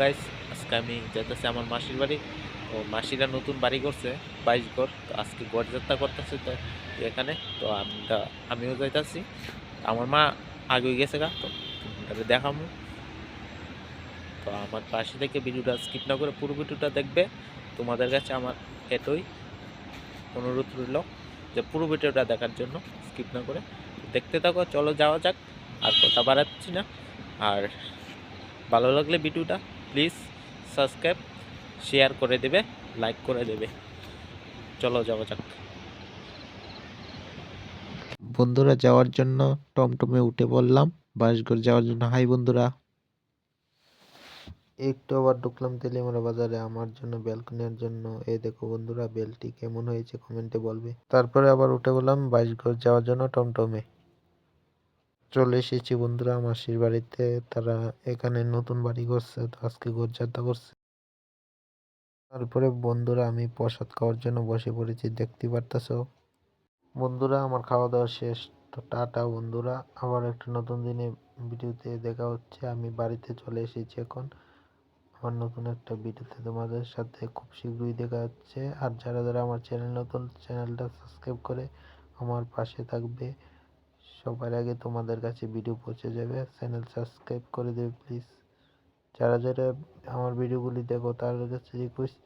Guys, আজকে আমি যাইতেছি আমার মাসির বাড়ি। তো মাসিরা নতুন বাড়ি করছে, বাইশ ঘর। তো আজকে গড় যাত্রা করতেছে তো এখানে। তো আমরা, আমিও যাইতাছি। আমার মা আগে গেছে গা, তো তোমাদের দেখামু। তো আমার পাশে থেকে ভিডিওটা স্কিপ না করে পুরো ভিডিওটা দেখবে। তোমাদের কাছে আমার এটাই অনুরোধ রইল যে পুরো ভিডিওটা দেখার জন্য স্কিপ না করে। দেখতে থাকো, চলো যাওয়া যাক। আর কথা বাড়াচ্ছি না। আর ভালো লাগলে ভিডিওটা প্লিজ সাবস্ক্রাইব, শেয়ার করে দেবে, লাইক করে দেবে। চলো যাওয়া যাক। বন্ধুরা, যাওয়ার জন্য টমটমে উঠে বললাম বাসগড় যাওয়ার জন্য। হাই বন্ধুরা। একটু আবার ঢুকলাম তেলিমারা বাজারে। আমার জন্য ব্যালকনির জন্য। এই দেখো বন্ধুরা, বেলটি কেমন হয়েছে কমেন্টে বলবে। তারপরে আবার উঠে বললাম বাইশগড় যাওয়ার জন্য টমটমে। চলে এসেছি বন্ধুরা, মাসির বাড়িতে। তারা এখানে নতুন বাড়ি করছে, তো আজকে গোরযাত্রা করছে। তারপরে বন্ধুরা, আমি প্রসাদ খাওয়ার জন্য বসে পড়েছি, দেখতে পারতাছো? বন্ধুরা, আমার খাওয়া দাওয়া শেষ। তো টাটা বন্ধুরা, আবার একটা নতুন দিনে ভিডিওতে দেখা হচ্ছে। আমি বাড়িতে চলে এসেছি এখন। আমার নতুন একটা ভিডিওতে তোমাদের সাথে খুব শীঘ্রই দেখা হচ্ছে। আর যারা যারা আমার চ্যানেল নতুন, চ্যানেলটা সাবস্ক্রাইব করে আমার পাশে থাকবে। সবার আগে তোমাদের কাছে ভিডিও পৌঁছে যাবে। চ্যানেল সাবস্ক্রাইব করে দেবে প্লিজ যারা যারা আমার ভিডিওগুলি দেখো, তাদের কাছে রিকোয়েস্ট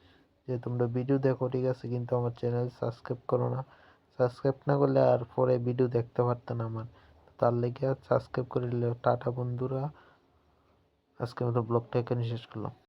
যে তোমরা ভিডিও দেখো, ঠিক আছে? কিন্তু আমার চ্যানেল সাবস্ক্রাইব করো না। সাবস্ক্রাইব না করলে আর পরে ভিডিও দেখতে পারতো না আমার। তার লেগে সাবস্ক্রাইব করে নিলে। টাটা বন্ধুরা। আজকের মতো ব্লগটা এখানে শেষ করলাম।